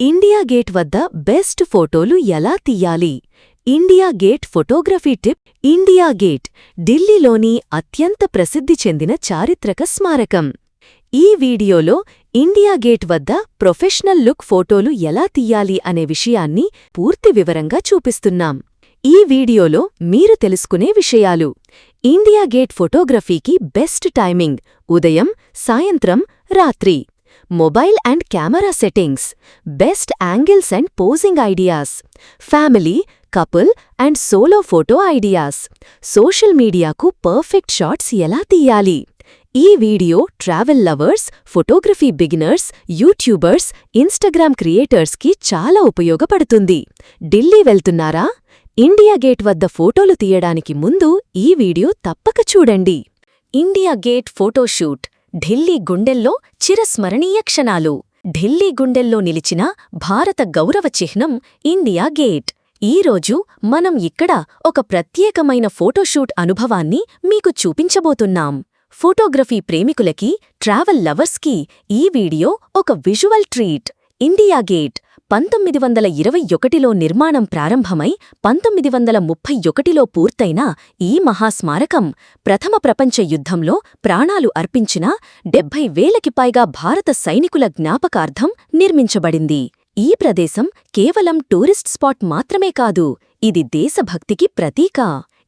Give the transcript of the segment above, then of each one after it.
India gate వద్ద best ఫోటోలు ఎలా తీయాలి? India gate photography tip India gate ఢిల్లీలోని అత్యంత ప్రసిద్ధి చెందిన చారిత్రక స్మారకం. ఈ వీడియోలో ఇండియా గేట్ వద్ద ప్రొఫెషనల్ లుక్ ఫోటోలు ఎలా తీయాలి అనే విషయాన్ని పూర్తి వివరంగా చూపిస్తున్నాం. ఈ వీడియోలో మీరు తెలుసుకునే విషయాలు. ఇండియా గేట్ ఫోటోగ్రఫీకి బెస్ట్ టైమింగ్ ఉదయం సాయంత్రం రాత్రి. Mobile and camera settings best angles and posing ideas family couple and solo photo ideas. Social మీడియాకు పర్ఫెక్ట్ షాట్స్ ఎలా తీయాలి? ఈ video travel lovers photography beginners YouTubers Instagram క్రియేటర్స్కి చాలా ఉపయోగపడుతుంది. ఢిల్లీ వెళ్తున్నారా? ఇండియా గేట్ వద్ద ఫోటోలు తీయడానికి ముందు ఈ వీడియో తప్పక చూడండి. ఇండియా గేట్ ఫోటోషూట్ ఢిల్లీ గుండెల్లో చిరస్మరణీయ క్షణాలు. ఢిల్లీ గుండెల్లో నిలిచిన భారత గౌరవ చిహ్నం ఇండియా గేట్. ఈరోజు మనం ఇక్కడ ఒక ప్రత్యేకమైన ఫోటోషూట్ అనుభవాన్ని మీకు చూపించబోతున్నాం. ఫోటోగ్రఫీ ప్రేమికులకి ట్రావెల్ లవర్స్కి ఈ వీడియో ఒక విజువల్ ట్రీట్. ఇండియా గేట్ పంతొమ్మిది వందల ఇరవై ఒకటిలో నిర్మాణం ప్రారంభమై పంతొమ్మిది వందల ముప్పై ఒకటిలో పూర్తయిన ఈ మహాస్మారకం ప్రథమ ప్రపంచ యుద్ధంలో ప్రాణాలు అర్పించిన డెబ్బై వేలకి పైగా భారత సైనికుల జ్ఞాపకార్థం నిర్మించబడింది. ఈ ప్రదేశం కేవలం టూరిస్ట్ స్పాట్ మాత్రమే కాదు ఇది దేశభక్తికి ప్రతీక.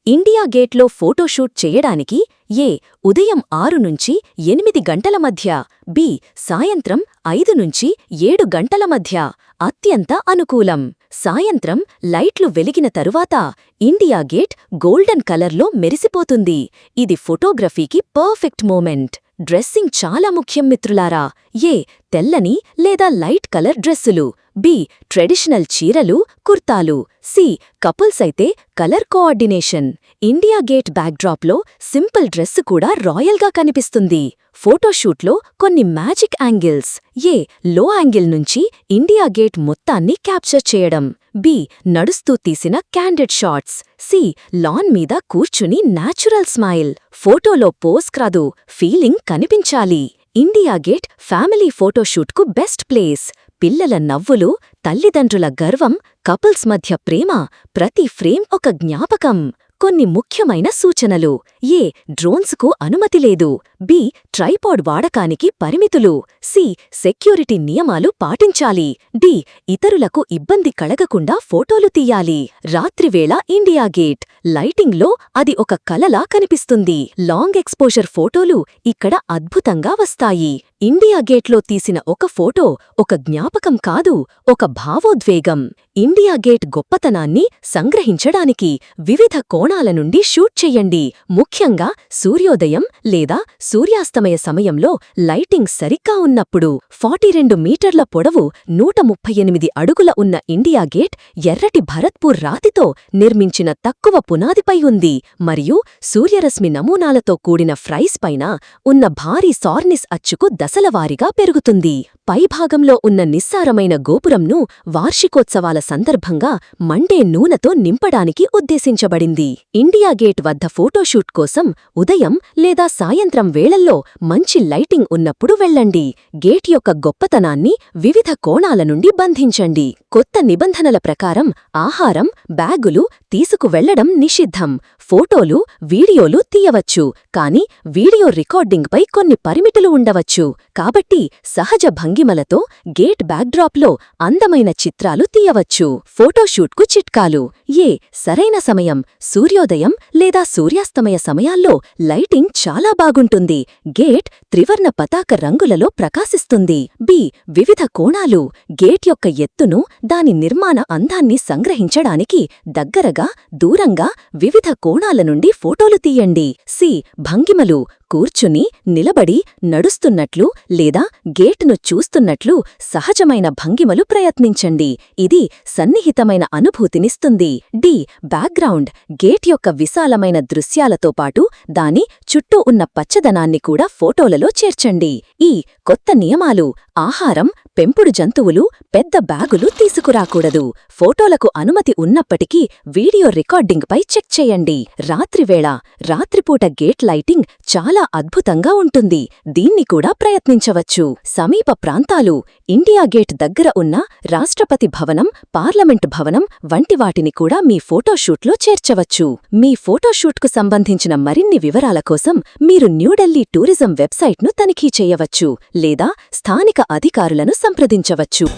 ఇండియా గేట్లో ఫోటోషూట్ చేయడానికి ఏ ఉదయం ఆరు నుంచి ఎనిమిది గంటల మధ్య బి సాయంత్రం ఐదు నుంచి ఏడు గంటల మధ్య అత్యంత అనుకూలం. సాయంత్రం లైట్లు వెలిగిన తరువాత ఇండియా గేట్ గోల్డెన్ కలర్లో మెరిసిపోతుంది. ఇది ఫోటోగ్రఫీకి పర్ఫెక్ట్ మూమెంట్. డ్రెస్సింగ్ చాలా ముఖ్యం మిత్రులారా. ఏ తెల్లని లేదా లైట్ కలర్ డ్రెస్సులు. బి. ట్రెడిషనల్ చీరలు కుర్తాలు. సి. కపుల్స్ అయితే కలర్ కోఆర్డినేషన్. ఇండియా గేట్ బ్యాక్డ్రాప్లో సింపుల్ డ్రెస్ కూడా రాయల్గా కనిపిస్తుంది. ఫోటోషూట్లో కొన్ని మ్యాజిక్ యాంగిల్స్. ఏ. లో యాంగిల్ నుంచి ఇండియా గేట్ మొత్తాన్ని క్యాప్చర్ చేయడం. బి. నడుస్తూ తీసిన క్యాండిడ్ షాట్స్ సి. లాన్ మీద కూర్చుని నాచురల్ స్మైల్. ఫోటోలో పోస్ కాదు ఫీలింగ్ కనిపించాలి. ఇండియా గేట్ ఫ్యామిలీ ఫోటోషూట్కు బెస్ట్ ప్లేస్. పిల్లల నవ్వులు తల్లిదండ్రుల గర్వం కపుల్స్ మధ్య ప్రేమ ప్రతి ఫ్రేమ్ ఒక జ్ఞాపకం. కొన్ని ముఖ్యమైన సూచనలు. ఏ. డ్రోన్స్కు అనుమతి లేదు. బి. ట్రైపాడ్ వాడకానికి పరిమితులు. సి. సెక్యూరిటీ నియమాలు పాటించాలి. డి. ఇతరులకు ఇబ్బంది కలగకుండా ఫోటోలు తీయాలి. రాత్రివేళ ఇండియా గేట్. లైటింగ్లో అది ఒక కలలా కనిపిస్తుంది. లాంగ్ ఎక్స్పోజర్ ఫోటోలు ఇక్కడ అద్భుతంగా వస్తాయి. ఇండియా గేట్లో తీసిన ఒక ఫోటో ఒక జ్ఞాపకం కాదు ఒక భావోద్వేగం. ఇండియా గేట్ గొప్పతనాన్ని సంగ్రహించడానికి వివిధ కోణాల నుండి షూట్ చెయ్యండి ముఖ్యంగా సూర్యోదయం లేదా సూర్యాస్తమయ సమయంలో లైటింగ్ సరిగ్గా ఉన్నప్పుడు ఫార్టీ రెండు మీటర్ల పొడవు నూట ముప్పై ఎనిమిది అడుగుల ఉన్న ఇండియా గేట్ ఎర్రటి భరత్పూర్ రాతితో నిర్మించిన తక్కువ పునాదిపై ఉంది. మరియు సూర్యరశ్మి నమూనాలతో కూడిన ఫ్రైస్ పైన ఉన్న భారీ సార్నిస్ అచ్చుకు దశలవారీగా పెరుగుతుంది. పైభాగంలో ఉన్న నిస్సారమైన గోపురంను వార్షికోత్సవాల సందర్భంగా మండే నూనెతో నింపడానికి ఉద్దేశించబడింది. ఇండియా గేట్ వద్ద ఫోటోషూట్ కోసం ఉదయం లేదా సాయంత్రం వేళల్లో మంచి లైటింగ్ ఉన్నప్పుడు వెళ్ళండి. గేట్ యొక్క గొప్పతనాన్ని వివిధ కోణాల నుండి బంధించండి. కొత్త నిబంధనల ప్రకారం ఆహారం బ్యాగులు తీసుకువెళ్ళడం నిషిద్ధం. ఫోటోలు వీడియోలు తీయవచ్చు కాని వీడియో రికార్డింగ్పై కొన్ని పరిమితులు ఉండవచ్చు. కాబట్టి సహజ భంగిమలతో గేట్ బ్యాక్డ్రాప్లో అందమైన చిత్రాలు తీయవచ్చు. ఫోటోషూట్కు చిట్కాలు. ఏ సరైన సమయం. సూర్యోదయం లేదా సూర్యాస్తమయ సమయాల్లో లైటింగ్ చాలా బాగుంటుంది. గేట్ త్రివర్ణ పతాక రంగులలో ప్రకాశిస్తుంది. బి వివిధ కోణాలు. గేట్ యొక్క ఎత్తును దాని నిర్మాణ అందాన్ని సంగ్రహించడానికి దగ్గరగా దూరంగా వివిధ కోణాల నుండి ఫోటోలు తీయండి. సి భంగిమలు. కూర్చుని నిలబడి నడుస్తున్నట్లు లేదా గేట్ను చూస్తున్నట్లు సహజమైన భంగిమలు ప్రయత్నించండి. ఇది సన్నిహితమైన అనుభూతినిస్తుంది. డి. బ్యాక్గ్రౌండ్. గేట్ యొక్క విశాలమైన దృశ్యాలతో పాటు దాని చుట్టూ ఉన్న పచ్చదనాన్ని కూడా ఫోటోలలో చేర్చండి. ఈ కొత్త నియమాలు ఆహారం పెంపుడు జంతువులు పెద్ద బ్యాగులు తీసుకురాకూడదు. ఫోటోలకు అనుమతి ఉన్నప్పటికీ వీడియో రికార్డింగ్పై చెక్ చేయండి. రాత్రివేళ రాత్రిపూట గేట్ లైటింగ్ చాలా చాలా అద్భుతంగా ఉంటుంది. దీన్ని కూడా ప్రయత్నించవచ్చు. సమీప ప్రాంతాలు ఇండియా గేట్ దగ్గర ఉన్న రాష్ట్రపతి భవనం పార్లమెంట్ భవనం వంటి వాటిని కూడా మీ ఫోటోషూట్లో చేర్చవచ్చు. మీ ఫోటోషూట్కు సంబంధించిన మరిన్ని వివరాల కోసం మీరు న్యూఢిల్లీ టూరిజం వెబ్సైట్ను తనిఖీ చేయవచ్చు లేదా స్థానిక అధికారులను సంప్రదించవచ్చు.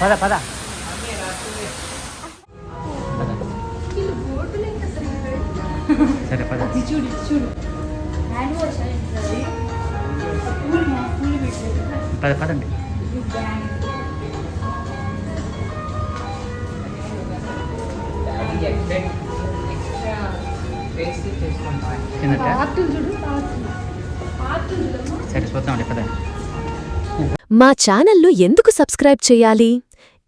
పద పద. సరే పద. చూడు చూడు. పద పదండి. ఇది బ్యాండ్ తిన్నట్ట? పార్ట్ చూడు పార్ట్ పార్ట్ చూడమ్మా. సరే చూద్దాంలే పద మా ఛానల్ను ఎందుకు సబ్స్క్రైబ్ చేయాలి?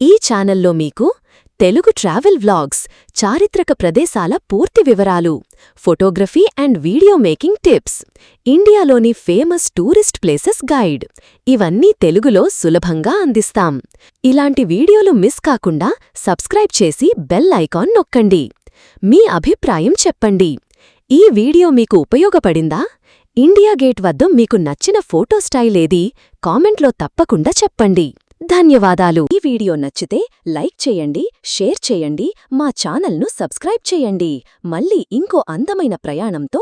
ఈ ఛానల్లో మీకు తెలుగు ట్రావెల్ వ్లాగ్స్ చారిత్రక ప్రదేశాల పూర్తి వివరాలు photography and video making tips ఇండియాలోని ఫేమస్ టూరిస్ట్ ప్లేసెస్ గైడ్. ఇవన్నీ తెలుగులో సులభంగా అందిస్తాం. ఇలాంటి వీడియోలు మిస్ కాకుండా సబ్స్క్రైబ్ చేసి బెల్ ఐకాన్ నొక్కండి. మీ అభిప్రాయం చెప్పండి. ఈ వీడియో మీకు ఉపయోగపడిందా? ఇండియా గేట్ వద్ద మీకు నచ్చిన ఫోటో స్టైల్ ఏది? కామెంట్లో తప్పకుండా చెప్పండి. ధన్యవాదాలు. ఈ వీడియో నచ్చితే లైక్ చేయండి షేర్ చేయండి మా ఛానల్ను సబ్స్క్రైబ్ చేయండి. మళ్ళీ ఇంకో అందమైన ప్రయాణంతో